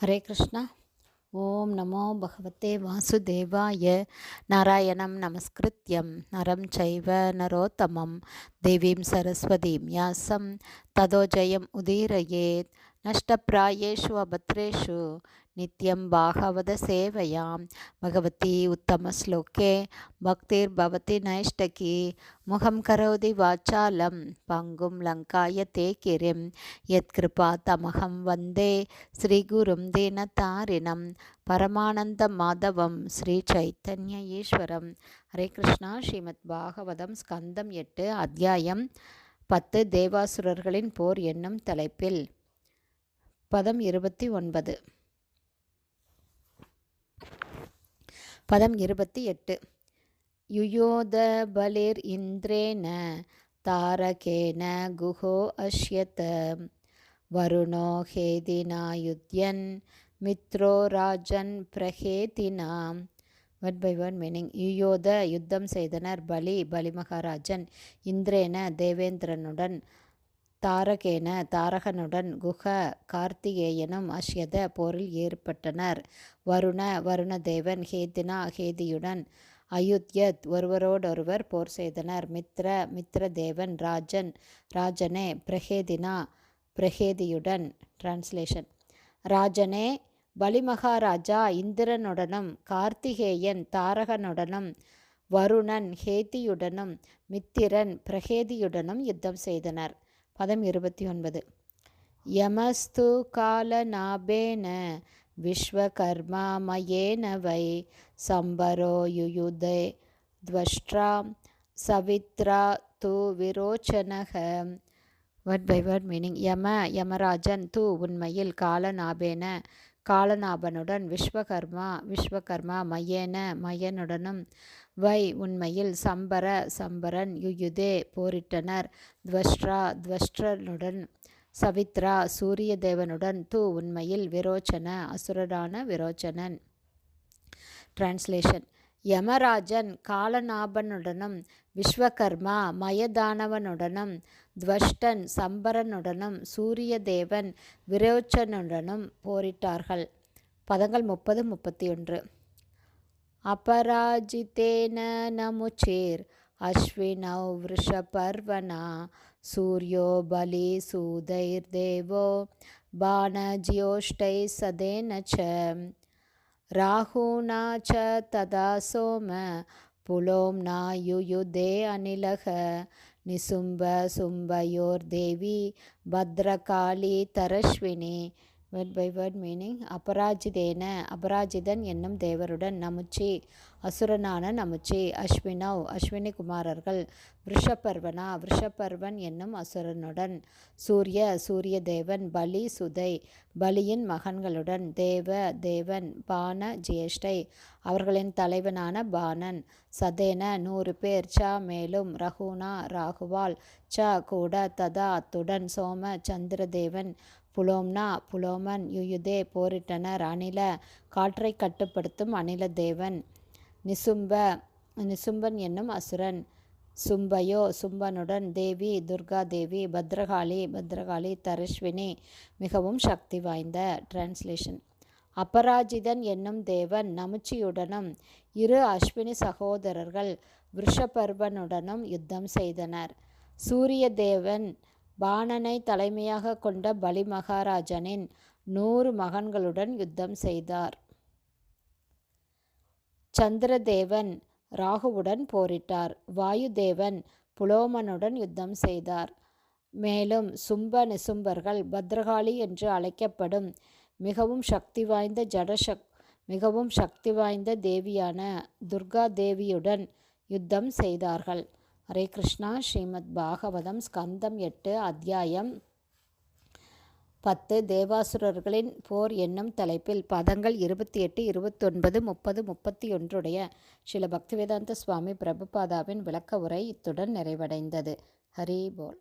ஹரே கிருஷ்ணா. ஓம் நமோ பகவத்தே வாசுதேவாய. நாராயணம் நமஸ்கிருத்யம். நரம் சைவ நரோத்தமம். தேவீம் சரஸ்வதீம் யாசம் ததோ ஜெயம் உதீரயேத் நஷ்டப்பிராயேஷு அபத்ரேஷு நித்யம் பாகவத சேவையாம் பகவதி உத்தமஸ்லோகே பக்திர்பவதி நைஷ்டகி முகம் கரோதி வாச்சாலம் பங்கும் லங்காய தே கிரிம் யத்கிருபா தமகம் வந்தே ஸ்ரீகுரும் தீனதாரிணம் பரமானந்த மாதவம் ஸ்ரீ சைத்தன்ய ஈஸ்வரம் ஹரே கிருஷ்ணா ஸ்ரீமத் பாகவதம் ஸ்கந்தம் எட்டு அத்தியாயம் பத்து தேவாசுரர்களின் போர் என்னும் தலைப்பில். பதம் இருபத்தி ஒன்பது. பதம் இருபத்தி எட்டு. யுயோத பலிர் இந்திரேன தாரகேன குஹோ அஷ்யத. வருணோ ஹேதினாயுத்யன் மித்ரோ ராஜன் பிரஹேதினா வட் பை ஒன் மீனிங் யுயோத யுத்தம் செய்தனர் பலி பலிமகாராஜன் இந்திரேன தேவேந்திரனுடன் தாரகேன தாரகனுடன் குஹ கார்த்திகேயனும் அஷ்யத போரில் ஏற்பட்டனர் வருண வருணதேவன் ஹேதினா ஹேதியுடன் அயுத்யத் ஒருவரோடொருவர் போர் செய்தனர் மித்ர மித்ரதேவன் ராஜன் ராஜனே பிரஹேதினா பிரஹேதியுடன் டிரான்ஸ்லேஷன் ராஜனே பலிமகாராஜா இந்திரனுடனும் கார்த்திகேயன் தாரகனுடனும் வருணன் ஹேதியுடனும் மித்திரன் பிரஹேதியுடனும் யுத்தம் செய்தனர். பதம் இருபத்தி ஒன்பது யமஸ்து காலநாபேன விஸ்வகர்மா மயேன வை சம்பரோ யுயுதே துவஷ்ட்ரா சவித்ரா து விரோச்சனக. வட் பை வட் மீனிங் யம யமராஜன் தூ உண்மையில் காலநாபேன காலநாபனுடன் விஸ்வகர்மா விஸ்வகர்மா மையேன மயனுடனும் வை உண்மையில் சம்பர சம்பரன் யுயுதே போரிட்டனர். துவஷ்ட்ரா துவஷ்டனுடன் சவித்ரா சூரிய தேவனுடன் து உண்மையில் விரோச்சன அசுரரான விரோச்சனன். டிரான்ஸ்லேஷன் யமராஜன் காலநாபனுடனும் விஸ்வகர்மா மயதானவனுடனும் துவஷ்டன் சம்பரனுடனும் சூரியதேவன் விரோச்சனுடனும் போரிட்டார்கள். பதங்கள் முப்பது முப்பத்தி ஒன்று அபராஜிதேன நமுச்சேர் அஸ்வினௌ விஷபர்வனா சூரியோ பலி சூதைர் தேவோ பானஜியோஷ்டை சதேன ச राहुना च तदा सोम पुलोम्ना युयुधे अनिलः निसुम्ब सुम्बयोर्देवी भद्रकाली तरश्विनी வேர்ட் பை வேர்ட் மீனிங் அபராஜிதேன அபராஜிதன் என்னும் தேவருடன் நமுச்சி அசுரனான நமுச்சி அஸ்வினவ் அஸ்வினி குமாரர்கள் விஷப்பர்வனா விஷப்பர்வன் என்னும் அசுரனுடன் சூரிய சூரிய தேவன் பலி சுதை பலியின் மகன்களுடன் தேவ தேவன் பான ஜேஷ்டை அவர்களின் தலைவனான பானன் சதேன நூறு பேர் ச மேலும் ரகுனா ராகுவால் ச கூட ததா அத்துடன் சோம சந்திரதேவன் புலோம்னா புலோமன் யுயுதே போரிட்டனர் அணில காற்றை கட்டுப்படுத்தும் அணில தேவன். நிசும்ப நிசும்பன் என்னும் அசுரன். சும்பயோ சும்பனுடன் தேவி துர்கா தேவி பத்ரகாளி பத்ரகாளி தரிஷ்வினி மிகவும் சக்தி வாய்ந்த டிரான்ஸ்லேஷன் அபராஜிதன் என்னும் தேவன் நமுச்சியுடனும் இரு அஸ்வினி சகோதரர்கள் விஷபர்வனுடனும் யுத்தம் செய்தனர். சூரிய தேவன் பாணனை தலைமையாக கொண்ட பலி மகாராஜனின் நூறு மகன்களுடன் யுத்தம் செய்தார். சந்திரதேவன் ராகுவுடன் போரிட்டார். வாயுதேவன் புலோமனுடன் யுத்தம் செய்தார். மேலும் சும்ப நிசும்பர்கள் பத்ரகாளி என்று அழைக்கப்படும் மிகவும் சக்தி வாய்ந்த ஜடசக் மிகவும் சக்தி வாய்ந்த தேவியான துர்கா தேவியுடன் யுத்தம் செய்தார்கள். ஹரே கிருஷ்ணா. ஸ்ரீமத் பாகவதம் ஸ்கந்தம் எட்டு அத்தியாயம் பத்து. தேவாசுரர்களின் போர் என்னும் தலைப்பில் பதங்கள் இருபத்தி எட்டு இருபத்தொன்பது முப்பது முப்பத்தி ஒன்றுடைய சில பக்திவேதாந்த சுவாமி பிரபுபாதாவின் விளக்க உரை இத்துடன் நிறைவடைந்தது. ஹரி போல்.